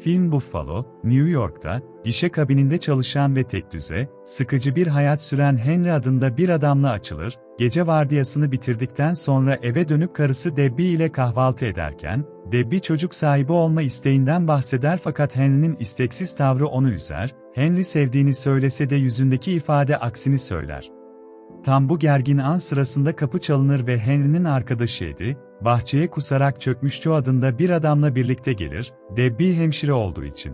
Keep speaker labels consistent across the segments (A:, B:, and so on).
A: Film Buffalo, New York'ta, gişe kabininde çalışan ve tekdüze, sıkıcı bir hayat süren Henry adında bir adamla açılır, gece vardiyasını bitirdikten sonra eve dönüp karısı Debbie ile kahvaltı ederken, Debbie çocuk sahibi olma isteğinden bahseder fakat Henry'nin isteksiz tavrı onu üzer, Henry sevdiğini söylese de yüzündeki ifade aksini söyler. Tam bu gergin an sırasında kapı çalınır ve Henry'nin arkadaşı Eddie, bahçeye kusarak çökmüş Joe adında bir adamla birlikte gelir, Debbie hemşire olduğu için.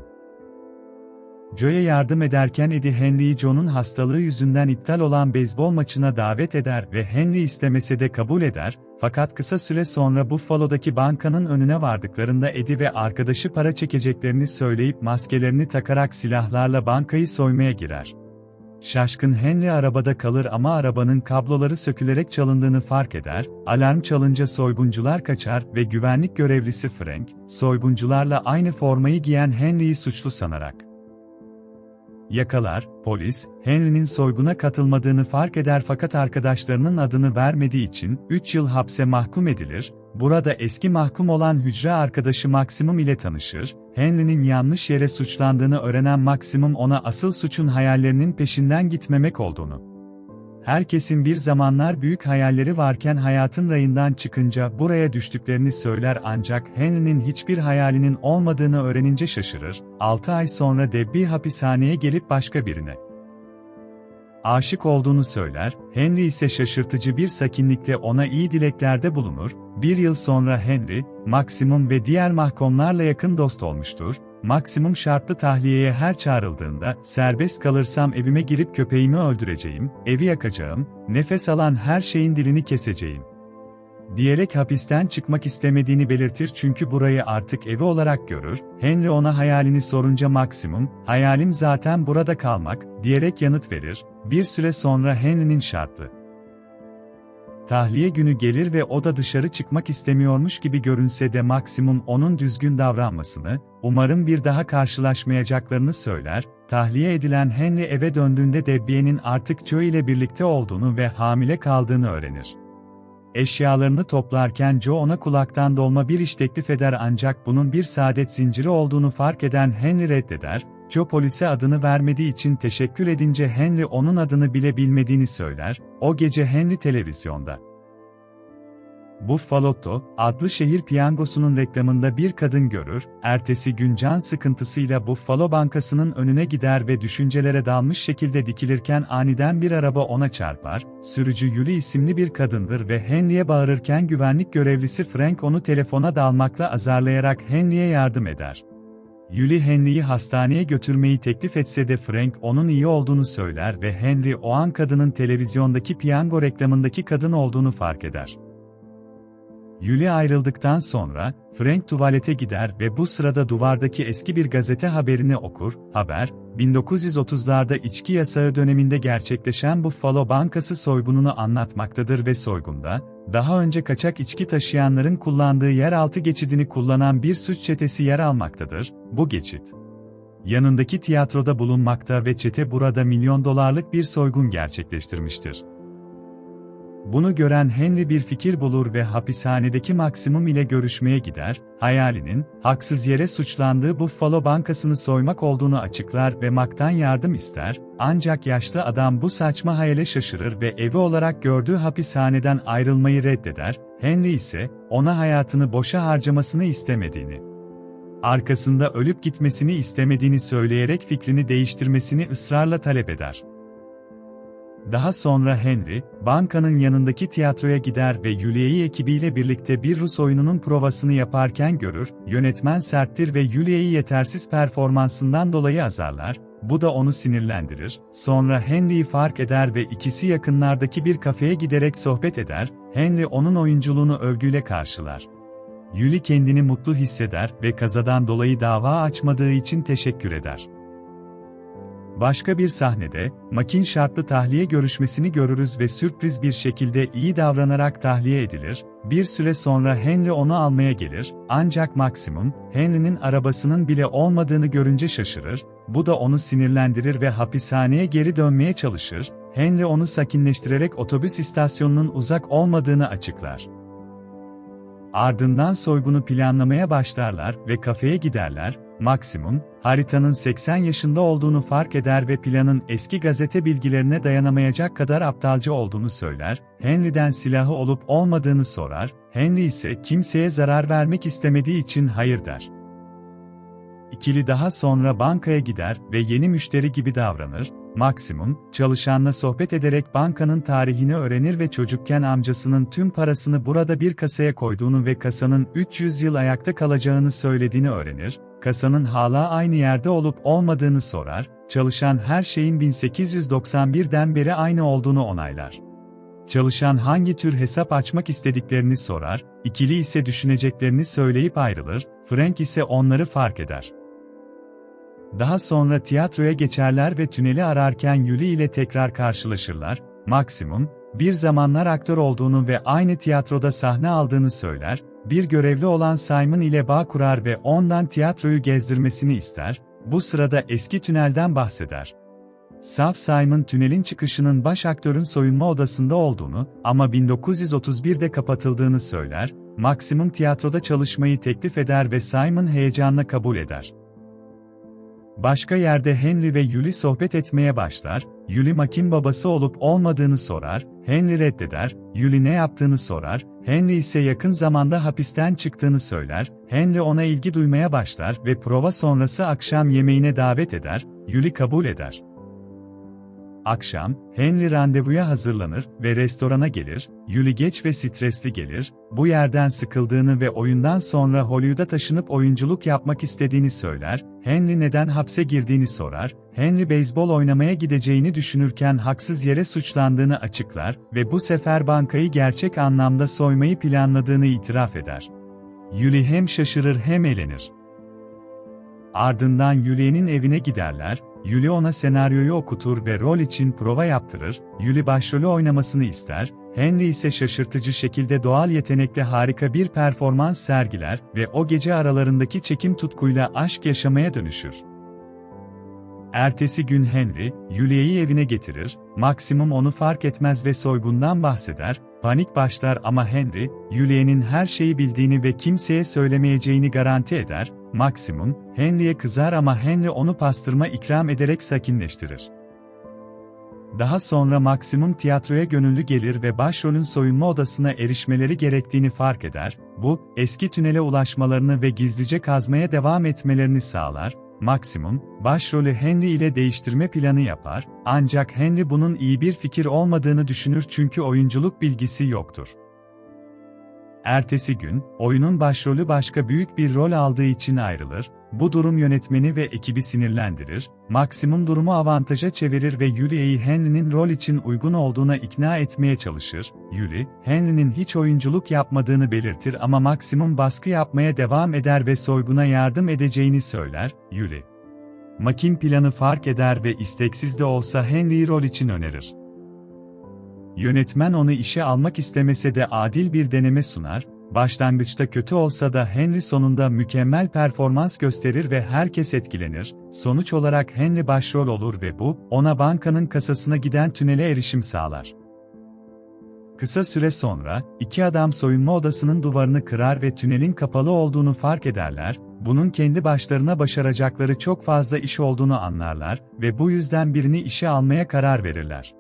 A: Joe'ya yardım ederken Eddie Henry'i Joe'nun hastalığı yüzünden iptal olan beyzbol maçına davet eder ve Henry istemese de kabul eder, fakat kısa süre sonra Buffalo'daki bankanın önüne vardıklarında Eddie ve arkadaşı para çekeceklerini söyleyip maskelerini takarak silahlarla bankayı soymaya girer. Şaşkın Henry arabada kalır ama arabanın kabloları sökülerek çalındığını fark eder, alarm çalınca soyguncular kaçar ve güvenlik görevlisi Frank, soyguncularla aynı formayı giyen Henry'yi suçlu sanarak yakalar, polis, Henry'nin soyguna katılmadığını fark eder fakat arkadaşlarının adını vermediği için 3 yıl hapse mahkum edilir, burada eski mahkum olan hücre arkadaşı Maximum ile tanışır, Henry'nin yanlış yere suçlandığını öğrenen Maximum ona asıl suçun hayallerinin peşinden gitmemek olduğunu Herkesin bir zamanlar büyük hayalleri varken hayatın rayından çıkınca buraya düştüklerini söyler ancak Henry'nin hiçbir hayalinin olmadığını öğrenince şaşırır. 6 ay sonra Debbie hapishaneye gelip başka birine aşık olduğunu söyler, Henry ise şaşırtıcı bir sakinlikle ona iyi dileklerde bulunur, bir yıl sonra Henry, Maximum ve diğer mahkumlarla yakın dost olmuştur, Maksimum şartlı tahliyeye her çağrıldığında, serbest kalırsam evime girip köpeğimi öldüreceğim, evi yakacağım, nefes alan her şeyin dilini keseceğim. Diyerek hapisten çıkmak istemediğini belirtir çünkü burayı artık evi olarak görür, Henry ona hayalini sorunca Maksimum, hayalim zaten burada kalmak, diyerek yanıt verir, bir süre sonra Henry'nin şartlı Tahliye günü gelir ve o da dışarı çıkmak istemiyormuş gibi görünse de maksimum onun düzgün davranmasını, umarım bir daha karşılaşmayacaklarını söyler, tahliye edilen Henry eve döndüğünde Debbie'nin artık Joe ile birlikte olduğunu ve hamile kaldığını öğrenir. Eşyalarını toplarken Joe ona kulaktan dolma bir iş teklif eder ancak bunun bir saadet zinciri olduğunu fark eden Henry reddeder, Joe polise adını vermediği için teşekkür edince Henry onun adını bile bilmediğini söyler, o gece Henry televizyonda. Buffalo'to adlı şehir piyangosunun reklamında bir kadın görür, ertesi gün can sıkıntısıyla Buffalo Bankası'nın önüne gider ve düşüncelere dalmış şekilde dikilirken aniden bir araba ona çarpar, sürücü Yuli isimli bir kadındır ve Henry'e bağırırken güvenlik görevlisi Frank onu telefona dalmakla azarlayarak Henry'e yardım eder. Yuli Henry'yi hastaneye götürmeyi teklif etse de Frank onun iyi olduğunu söyler ve Henry o an kadının televizyondaki piyango reklamındaki kadın olduğunu fark eder. Yuli ayrıldıktan sonra, Frank tuvalete gider ve bu sırada duvardaki eski bir gazete haberini okur. Haber, 1930'larda içki yasağı döneminde gerçekleşen Buffalo Bankası soygununu anlatmaktadır ve soygunda, daha önce kaçak içki taşıyanların kullandığı yeraltı geçidini kullanan bir suç çetesi yer almaktadır. Bu geçit, yanındaki tiyatroda bulunmakta ve çete burada milyon dolarlık bir soygun gerçekleştirmiştir. Bunu gören Henry bir fikir bulur ve hapishanedeki Maximum ile görüşmeye gider, hayalinin, haksız yere suçlandığı Buffalo Bankası'nı soymak olduğunu açıklar ve Mac'tan yardım ister, ancak yaşlı adam bu saçma hayale şaşırır ve evi olarak gördüğü hapishaneden ayrılmayı reddeder, Henry ise, ona hayatını boşa harcamasını istemediğini, arkasında ölüp gitmesini istemediğini söyleyerek fikrini değiştirmesini ısrarla talep eder. Daha sonra Henry, bankanın yanındaki tiyatroya gider ve Julia'yı ekibiyle birlikte bir Rus oyununun provasını yaparken görür, yönetmen serttir ve Julia'yı yetersiz performansından dolayı azarlar, bu da onu sinirlendirir, sonra Henry'i fark eder ve ikisi yakınlardaki bir kafeye giderek sohbet eder, Henry onun oyunculuğunu övgüyle karşılar. Yuli kendini mutlu hisseder ve kazadan dolayı dava açmadığı için teşekkür eder. Başka bir sahnede, Makin şartlı tahliye görüşmesini görürüz ve sürpriz bir şekilde iyi davranarak tahliye edilir. Bir süre sonra Henry onu almaya gelir, ancak Maximum, Henry'nin arabasının bile olmadığını görünce şaşırır, bu da onu sinirlendirir ve hapishaneye geri dönmeye çalışır. Henry onu sakinleştirerek otobüs istasyonunun uzak olmadığını açıklar. Ardından soygunu planlamaya başlarlar ve kafeye giderler, Maksimum, haritanın 80 yaşında olduğunu fark eder ve planın eski gazete bilgilerine dayanamayacak kadar aptalca olduğunu söyler, Henry'den silahı olup olmadığını sorar, Henry ise kimseye zarar vermek istemediği için hayır der. İkili daha sonra bankaya gider ve yeni müşteri gibi davranır, Maksimum, çalışanla sohbet ederek bankanın tarihini öğrenir ve çocukken amcasının tüm parasını burada bir kasaya koyduğunu ve kasanın 300 yıl ayakta kalacağını söylediğini öğrenir, kasanın hala aynı yerde olup olmadığını sorar, çalışan her şeyin 1891'den beri aynı olduğunu onaylar. Çalışan hangi tür hesap açmak istediklerini sorar, ikili ise düşüneceklerini söyleyip ayrılır, Frank ise onları fark eder. Daha sonra tiyatroya geçerler ve tüneli ararken Yuli ile tekrar karşılaşırlar. Maksimum, bir zamanlar aktör olduğunu ve aynı tiyatroda sahne aldığını söyler, bir görevli olan Simon ile bağ kurar ve ondan tiyatroyu gezdirmesini ister, bu sırada eski tünelden bahseder. Saf Simon tünelin çıkışının baş aktörün soyunma odasında olduğunu ama 1931'de kapatıldığını söyler, Maksimum tiyatroda çalışmayı teklif eder ve Simon heyecanla kabul eder. Başka yerde Henry ve Yuli sohbet etmeye başlar, Yuli Mac'in babası olup olmadığını sorar, Henry reddeder, Yuli ne yaptığını sorar, Henry ise yakın zamanda hapisten çıktığını söyler, Henry ona ilgi duymaya başlar ve prova sonrası akşam yemeğine davet eder, Yuli kabul eder. Akşam, Henry randevuya hazırlanır ve restorana gelir, Yuli geç ve stresli gelir, bu yerden sıkıldığını ve oyundan sonra Hollywood'a taşınıp oyunculuk yapmak istediğini söyler, Henry neden hapse girdiğini sorar, Henry beyzbol oynamaya gideceğini düşünürken haksız yere suçlandığını açıklar ve bu sefer bankayı gerçek anlamda soymayı planladığını itiraf eder. Yuli hem şaşırır hem elenir. Ardından Yuli'nin evine giderler, Yuli ona senaryoyu okutur ve rol için prova yaptırır, Yuli başrolü oynamasını ister, Henry ise şaşırtıcı şekilde doğal yetenekle harika bir performans sergiler ve o gece aralarındaki çekim tutkuyla aşk yaşamaya dönüşür. Ertesi gün Henry, Yulia'yı evine getirir, Maksimum onu fark etmez ve soygundan bahseder, panik başlar ama Henry, Yulia'nın her şeyi bildiğini ve kimseye söylemeyeceğini garanti eder, Maksimum, Henry'e kızar ama Henry onu pastırma ikram ederek sakinleştirir. Daha sonra Maksimum tiyatroya gönüllü gelir ve başrolün soyunma odasına erişmeleri gerektiğini fark eder, bu, eski tünele ulaşmalarını ve gizlice kazmaya devam etmelerini sağlar, Maksimum, başrolü Henry ile değiştirme planı yapar, ancak Henry bunun iyi bir fikir olmadığını düşünür çünkü oyunculuk bilgisi yoktur. Ertesi gün, oyunun başrolü başka büyük bir rol aldığı için ayrılır, bu durum yönetmeni ve ekibi sinirlendirir, maksimum durumu avantaja çevirir ve Yulia'yı Henry'nin rol için uygun olduğuna ikna etmeye çalışır. Yuli, Henry'nin hiç oyunculuk yapmadığını belirtir ama maksimum baskı yapmaya devam eder ve soyguna yardım edeceğini söyler. Yuli, Mac'in planı fark eder ve isteksiz de olsa Henry'i rol için önerir. Yönetmen onu işe almak istemese de adil bir deneme sunar, başlangıçta kötü olsa da Henry sonunda mükemmel performans gösterir ve herkes etkilenir. Sonuç olarak Henry başrol olur ve bu, ona bankanın kasasına giden tünele erişim sağlar. Kısa süre sonra, iki adam soyunma odasının duvarını kırar ve tünelin kapalı olduğunu fark ederler, bunun kendi başlarına başaracakları çok fazla iş olduğunu anlarlar ve bu yüzden birini işe almaya karar verirler.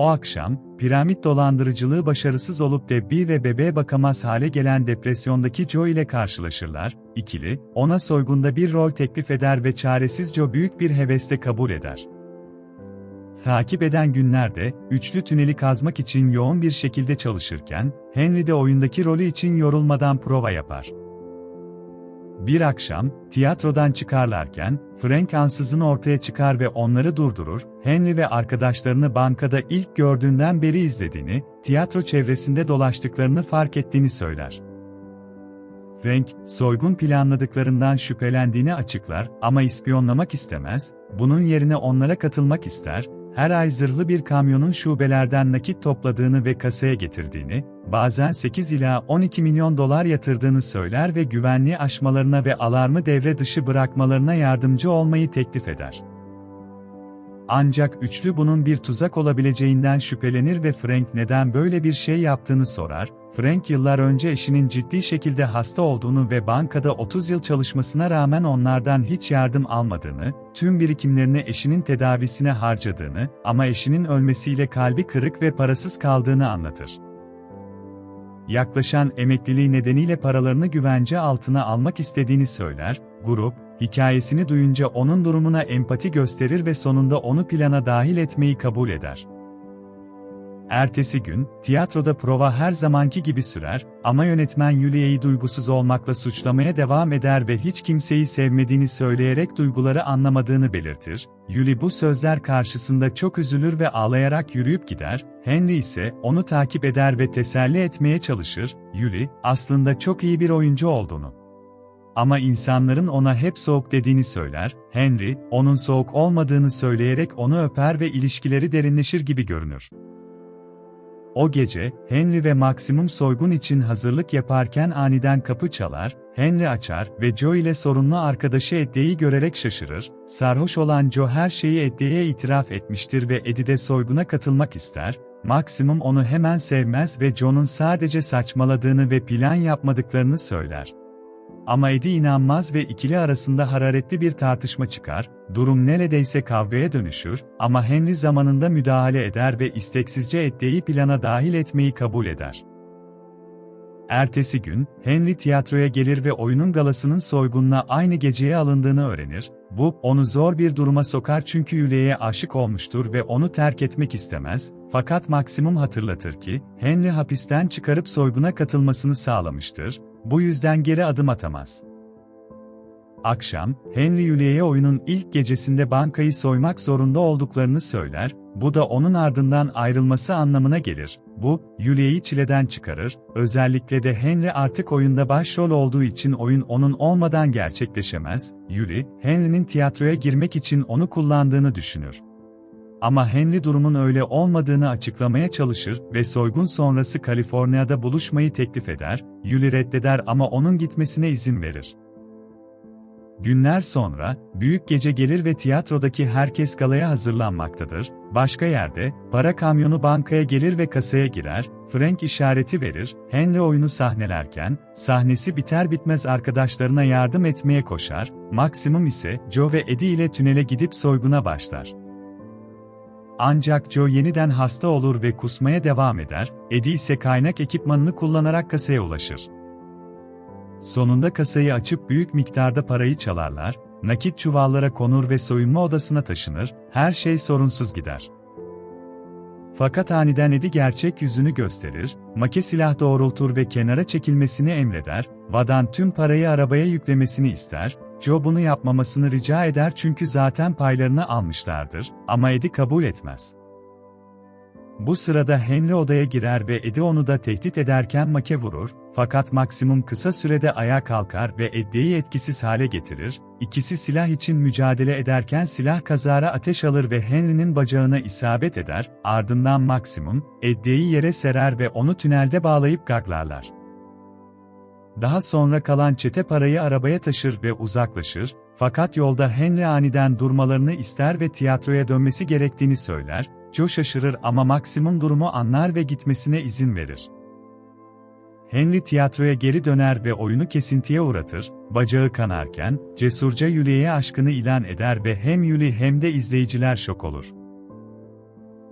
A: O akşam, piramit dolandırıcılığı başarısız olup da bir ve bebeğe bakamaz hale gelen depresyondaki Joe ile karşılaşırlar, ikili, ona soygunda bir rol teklif eder ve çaresiz Joe büyük bir hevesle kabul eder. Takip eden günlerde, üçlü tüneli kazmak için yoğun bir şekilde çalışırken, Henry de oyundaki rolü için yorulmadan prova yapar. Bir akşam, tiyatrodan çıkarlarken, Frank ansızın ortaya çıkar ve onları durdurur, Henry ve arkadaşlarını bankada ilk gördüğünden beri izlediğini, tiyatro çevresinde dolaştıklarını fark ettiğini söyler. Frank, soygun planladıklarından şüphelendiğini açıklar ama ispiyonlamak istemez, bunun yerine onlara katılmak ister, her ay zırhlı bir kamyonun şubelerden nakit topladığını ve kasaya getirdiğini, bazen 8 ila 12 milyon dolar yatırdığını söyler ve güvenliği aşmalarına ve alarmı devre dışı bırakmalarına yardımcı olmayı teklif eder. Ancak üçlü bunun bir tuzak olabileceğinden şüphelenir ve Frank neden böyle bir şey yaptığını sorar. Frank yıllar önce eşinin ciddi şekilde hasta olduğunu ve bankada 30 yıl çalışmasına rağmen onlardan hiç yardım almadığını, tüm birikimlerini eşinin tedavisine harcadığını ama eşinin ölmesiyle kalbi kırık ve parasız kaldığını anlatır. Yaklaşan emekliliği nedeniyle paralarını güvence altına almak istediğini söyler, grup, hikayesini duyunca onun durumuna empati gösterir ve sonunda onu plana dahil etmeyi kabul eder. Ertesi gün, tiyatroda prova her zamanki gibi sürer ama yönetmen Yulia'yı duygusuz olmakla suçlamaya devam eder ve hiç kimseyi sevmediğini söyleyerek duyguları anlamadığını belirtir. Yuli bu sözler karşısında çok üzülür ve ağlayarak yürüyüp gider, Henry ise onu takip eder ve teselli etmeye çalışır. Yuli, aslında çok iyi bir oyuncu olduğunu ama insanların ona hep soğuk dediğini söyler, Henry, onun soğuk olmadığını söyleyerek onu öper ve ilişkileri derinleşir gibi görünür. O gece, Henry ve Maximum soygun için hazırlık yaparken aniden kapı çalar, Henry açar ve Joe ile sorunlu arkadaşı Eddie'yi görerek şaşırır. Sarhoş olan Joe her şeyi Eddie'ye itiraf etmiştir ve Eddie de soyguna katılmak ister. Maximum onu hemen sevmez ve Joe'nun sadece saçmaladığını ve plan yapmadıklarını söyler. Ama Eddie inanmaz ve ikili arasında hararetli bir tartışma çıkar, durum neredeyse kavgaya dönüşür ama Henry zamanında müdahale eder ve isteksizce Eddie'yi plana dahil etmeyi kabul eder. Ertesi gün, Henry tiyatroya gelir ve oyunun galasının soygunla aynı geceye alındığını öğrenir. Bu, onu zor bir duruma sokar çünkü Yulia'ya aşık olmuştur ve onu terk etmek istemez. Fakat Maximum hatırlatır ki, Henry hapisten çıkarıp soyguna katılmasını sağlamıştır bu yüzden geri adım atamaz. Akşam, Henry Yulia'ya oyunun ilk gecesinde bankayı soymak zorunda olduklarını söyler, bu da onun ardından ayrılması anlamına gelir. Bu, Yulia'yı çileden çıkarır, özellikle de Henry artık oyunda başrol olduğu için oyun onun olmadan gerçekleşemez. Yuli, Henry'nin tiyatroya girmek için onu kullandığını düşünür. Ama Henry durumun öyle olmadığını açıklamaya çalışır ve soygun sonrası Kaliforniya'da buluşmayı teklif eder, Yuli reddeder ama onun gitmesine izin verir. Günler sonra, büyük gece gelir ve tiyatrodaki herkes galaya hazırlanmaktadır. Başka yerde, para kamyonu bankaya gelir ve kasaya girer, Frank işareti verir, Henry oyunu sahnelerken, sahnesi biter bitmez arkadaşlarına yardım etmeye koşar, Maximum ise Joe ve Eddie ile tünele gidip soyguna başlar. Ancak Joe yeniden hasta olur ve kusmaya devam eder, Eddie ise kaynak ekipmanını kullanarak kasaya ulaşır. Sonunda kasayı açıp büyük miktarda parayı çalarlar, nakit çuvallara konur ve soyunma odasına taşınır, her şey sorunsuz gider. Fakat aniden Eddie gerçek yüzünü gösterir, make silah doğrultur ve kenara çekilmesini emreder, Vadan tüm parayı arabaya yüklemesini ister, Joe bunu yapmamasını rica eder çünkü zaten paylarını almışlardır ama Eddie kabul etmez. Bu sırada Henry odaya girer ve Eddie onu da tehdit ederken make vurur, fakat maksimum kısa sürede ayağa kalkar ve Eddie'yi etkisiz hale getirir, İkisi silah için mücadele ederken silah kazara ateş alır ve Henry'nin bacağına isabet eder, ardından maksimum, Eddie'yi yere serer ve onu tünelde bağlayıp gaglarlar. Daha sonra kalan çete parayı arabaya taşır ve uzaklaşır, fakat yolda Henry aniden durmalarını ister ve tiyatroya dönmesi gerektiğini söyler, Joe şaşırır ama maksimum durumu anlar ve gitmesine izin verir. Henry tiyatroya geri döner ve oyunu kesintiye uğratır, bacağı kanarken, cesurca Yuli'ye aşkını ilan eder ve hem Yuli hem de izleyiciler şok olur.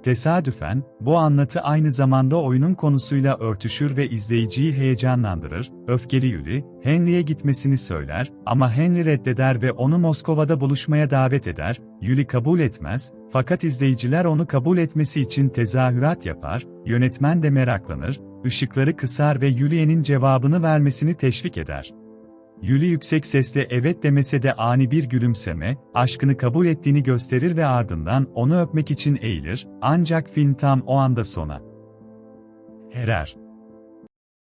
A: Tesadüfen, bu anlatı aynı zamanda oyunun konusuyla örtüşür ve izleyiciyi heyecanlandırır. Öfkeli Yuli, Henry'e gitmesini söyler ama Henry reddeder ve onu Moskova'da buluşmaya davet eder. Yuli kabul etmez, fakat izleyiciler onu kabul etmesi için tezahürat yapar, yönetmen de meraklanır, ışıkları kısar ve Yuli'nin cevabını vermesini teşvik eder. Yuli yüksek sesle evet demese de ani bir gülümseme, aşkını kabul ettiğini gösterir ve ardından onu öpmek için eğilir, ancak film tam o anda sona erer.